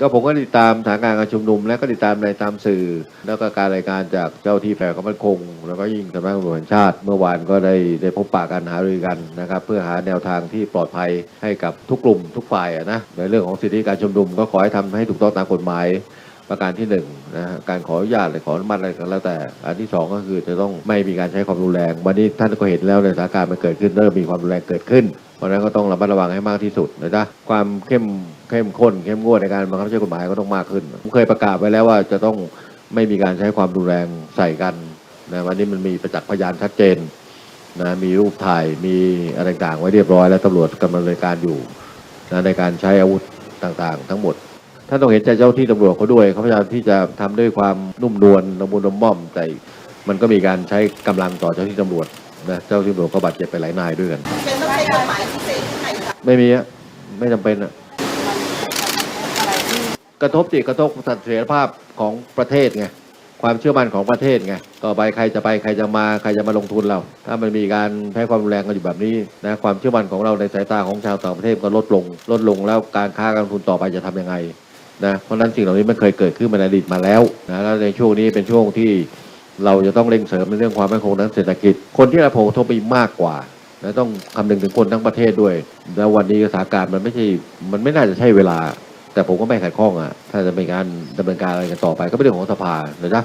ก็ผมก็ติดตามสถานการณ์การชุมนุม และก็ติดตามในตามสื่อ แล้วก็การรายการจากเจ้าที่ฝ่ายความมั่นคง แล้วก็ยิ่งสำนักงานตำรวจแห่งชาติ เมื่อวานก็ได้ได้พบปะกันหารือกันนะครับ เพื่อหาแนวทางที่ปลอดภัยให้กับทุกกลุ่มทุกฝ่ายนะในเรื่องของสิทธิการชุมนุมก็ขอให้ทำให้ถูกต้องตามกฎหมายประการที่หนึ่งนะการขออนุญาตหรือขออนุมัติอะไรก็แล้วแต่ อันที่สองก็คือจะต้องไม่มีการใช้ความรุนแรง วันนี้ท่านก็เห็นแล้วในสถานการณ์มันเกิดขึ้นเริ่มมีความรุนแรงเกิดขึ้น เพราะฉะนั้นก็ต้องระมัดระวังให้มากที่สุดนะจ๊ะความเข้ม เข้มข้นเข้มงวดในการบังคับใช้กฎหมายก็ต้องมากขึ้น ผมเคยประกาศไว้แล้วว่าจะต้องไม่มีการใช้ความรุนแรงใส่กันนะวันนี้มันมีประจักษ์พยานชัดเจนนะมีรูปถ่ายมีอะไรต่างๆไว้เรียบร้อย แล้วตำรวจกำลังดำเนินการอยู่นะในการใช้อาวุธต่างๆ ทั้งหมดท่านต้องเห็นใจเจ้าที่ตำรวจเขาด้วยเขาพยายามที่จะทำด้วยความนุ่มนวลละมุนละม่อมแต่มันก็มีการใช้กำลังต่อเจ้าที่ตำรวจนะเจ้าที่ตำรวจก็บาดเจ็บไปหลายนายด้วยกันเป็นต้องใช้กฎหมายพิเศษที่ไหนคะไม่มีอะไม่จำเป็นอะ กระทบจิตกระทบสัดเสถียรภาพของประเทศไงความเชื่อมั่นของประเทศไงต่อไปใครจะไปใครจะมาใครจะมาลงทุนเรา ถ้ามันมีการแพ้ความรุนแรงกันอยู่แบบนี้นะความเชื่อมั่นของเราในสายตาของชาวต่างประเทศก็ลดลง ลดลงแล้วการค้าการลงทุนต่อไปจะทำยังไงนะเพราะฉะนั้นสิ่งเหล่านี้มันเคยเกิดขึ้นมาในอดีตมาแล้วนะแล้วในช่วงนี้เป็นช่วงที่เราจะต้องเร่งเสริมในเรื่องความมั่นคงทางเศรษฐกิจ คนที่รับผลกระทบไปมากกว่านะต้องคำนึงถึงคนทั้งประเทศด้วย แล้ววันนี้สถานการณ์มันไม่ใช่มันไม่น่าจะใช่เวลา แต่ผมก็ไม่ขัดข้องอะ ถ้าจะเป็นการดำเนินการอะไรกันต่อไปก็เป็นเรื่องของสภานะจ๊ะ